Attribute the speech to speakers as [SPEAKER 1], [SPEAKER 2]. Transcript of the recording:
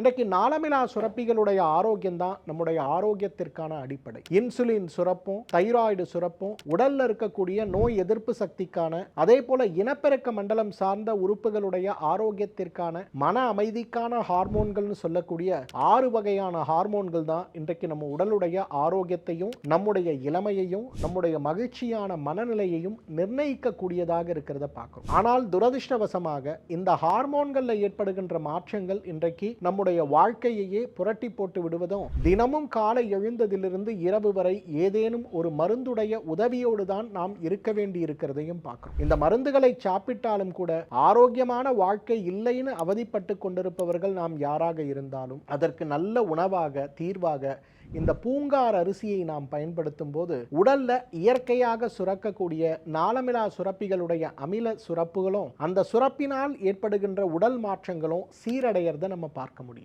[SPEAKER 1] இன்றைக்கு நாளமிலா சுரப்பிகளுடைய ஆரோக்கியம் தான் நம்முடைய ஆரோக்கியத்திற்கான அடிப்படை. இன்சுலின் சுரப்பும் தைராய்டு சுரப்பும் உடல்ல இருக்கக்கூடிய நோய் எதிர்ப்பு சக்திக்கான அதே போல இனப்பெருக்க மண்டலம் சார்ந்த உறுப்புகளுடைய ஆரோக்கியத்திற்கான மன அமைதிக்கான ஹார்மோன்கள்னு சொல்லக்கூடிய ஆறு வகையான ஹார்மோன்கள் தான் இன்றைக்கு நம்ம உடலுடைய ஆரோக்கியத்தையும் நம்முடைய இளமையையும் நம்முடைய மகிழ்ச்சியான மனநிலையையும் நிர்ணயிக்கக்கூடியதாக இருக்கிறத பார்க்கிறோம். ஆனால் துரதிர்ஷ்டவசமாக இந்த ஹார்மோன்கள்ல ஏற்படுகின்ற மாற்றங்கள் இன்றைக்கு நம்முடைய வாழ்க்கையையே புரட்டி போட்டு விடுவதும் தினமும் காலை எழுந்ததிலிருந்து இரவு வரை ஏதேனும் ஒரு மருந்துடைய உதவியோடு தான் நாம் இருக்க வேண்டி இருக்கிறதையும் பார்க்கிறோம். இந்த மருந்துகளை சாப்பிட்டாலும் கூட ஆரோக்கியமான வாழ்க்கை இல்லைன்னு அவதிப்பட்டு கொண்டிருப்பவர்கள் நாம் யாராக இருந்தாலும் அதற்கு நல்ல உணவாக தீர்வாக இந்த பூங்கார் அரிசியை நாம் பயன்படுத்தும் போது உடல்ல இயற்கையாக சுரக்கக்கூடிய நாளமிலா சுரப்பிகளுடைய அமில சுரப்புகளும் அந்த சுரப்பினால் ஏற்படுகின்ற உடல் மாற்றங்களும் சீரடையறதை நம்ம பார்க்க முடியும்.